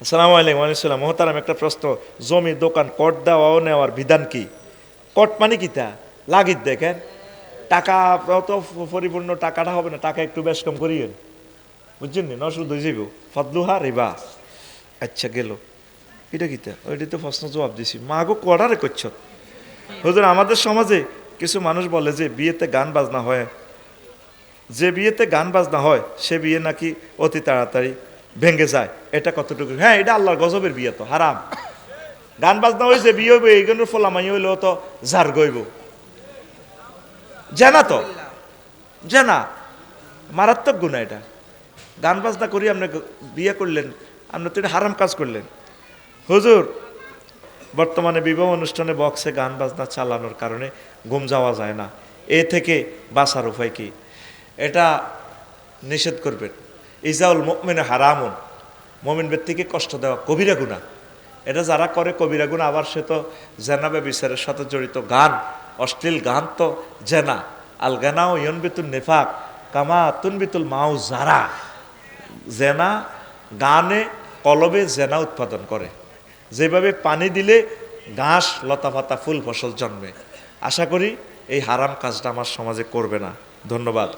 আসসালামু আলাইকুম আলাইসালাম মোহতারাম, একটা প্রশ্ন। জমি, দোকান, কট দেওয়াও নেওয়ার বিধান কি? কট মানে কি তা? লাগিত দেখেন। টাকা তো পরিপূর্ণ, টাকাটা হবে না, টাকা একটু বেশ কম করিয়েন। বুঝছেন না? শুধু যাইব ফদলুহা রিবা। আচ্ছা গেল। এটা কি তা? ওইটা তো প্রশ্ন জবাব দিছি। মা মাগো কড়ারে করছ? হুজুর, আমাদের সমাজে কিছু মানুষ বলে যে, বিয়েতে গান বাজনা হয়। যে বিয়েতে গান বাজনা হয়, সে বিয়ে নাকি অতি তাড়াতাড়ি। ভেঙে যায়। এটা কতটুকু? হ্যাঁ এটা আল্লাহর গজবের বিয়ে তো, হারাম। গান বাজনা হয়েছে বিয়ে হইব এইগুলোর ফলামাই হইলেও তো ঝার গইব। জানা তো? জানা। মারাত্মক গুণা এটা। গান বাজনা করি আপনি বিয়ে করলেন, আপনি তো হারাম কাজ করলেন। হুজুর, বর্তমানে বিবাহ অনুষ্ঠানে বক্সে গান বাজনা চালানোর কারণে ঘুম যাওয়া যায় না। এ থেকে বাঁচার উপায় কি? এটা নিষেধ করবেন। ইজাউল মুমিনে হারামুন। মমিন ব্যক্তিকে কষ্ট দেওয়া কবিরা গুণা এটা যারা করে কবিরা গুণা আবার সে তো জেনাবে বিচারের সাথে জড়িত গান, অশ্লীল গান তো জেনা আল গানাও ইয়নবিতুল নেফাক, কামা তুনবিতুল মাও যারা। জেনা গানে কলবে জেনা উৎপাদন করে। যেভাবে পানি দিলে ঘাস, লতা লতাপাতা ফুল ফসল জন্মে। আশা করি এই হারাম কাজটা আমার সমাজে করবে না। ধন্যবাদ।